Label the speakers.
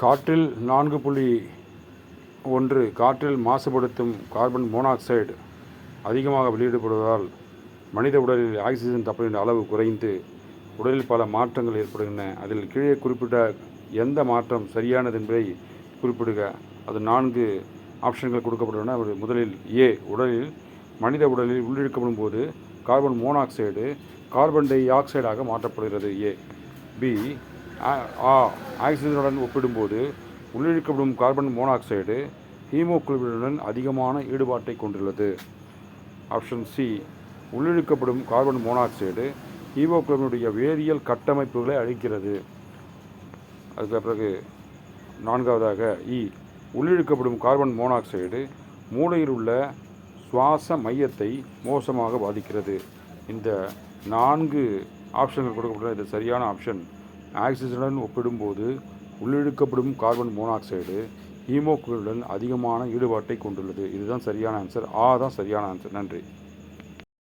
Speaker 1: காற்றில் நான்கு புள்ளி ஒன்று காற்றில் மாசுபடுத்தும் கார்பன் மோனாக்சைடு அதிகமாக வெளியிடப்படுவதால் மனித உடலில் ஆக்சிஜன் தப்பலின் அளவு குறைந்து உடலில் பல மாற்றங்கள் ஏற்படுகின்றன. அதில் கீழே குறிப்பிட்ட எந்த மாற்றம் சரியானது என்பதை குறிப்பிடுக. அது நான்கு ஆப்ஷன்கள் கொடுக்கப்பட்டுள்ளன. முதலில் ஏ உடலில் மனித உடலில் உள்ளிழுக்கப்படும் போது கார்பன் மோனாக்சைடு கார்பன் டை ஆக்சைடாக மாற்றப்படுகிறது. ஏ பி ஆ ஆக்சிஜனுடன் ஒப்பிடும்போது உள்ளிழுக்கப்படும் கார்பன் மோனாக்சைடு ஹீமோகுளோபினுடன் அதிகமான ஈடுபாட்டை கொண்டுள்ளது. ஆப்ஷன் சி உள்ளிழுக்கப்படும் கார்பன் மோனாக்சைடு ஹீமோகுளோபினுடைய வேதியியல் கட்டமைப்புகளை அழிக்கிறது. அதுக்கு பிறகு நான்காவதாக இ உள்ளிழுக்கப்படும் கார்பன் மோனாக்சைடு மூளையில் உள்ள சுவாச மையத்தை மோசமாக பாதிக்கிறது. இந்த நான்கு ஆப்ஷன்கள் கொடுக்கப்பட்ட இது சரியான ஆப்ஷன். ஆக்சிஜனுடன் ஒப்பிடும்போது உள்ளிழுக்கப்படும் கார்பன் மோனாக்சைடு ஹீமோகுளோபினுடன் அதிகமான ஈடுபாட்டை கொண்டுள்ளது. இதுதான் சரியான ஆன்சர் ஆ தான் சரியான ஆன்சர் நன்றி.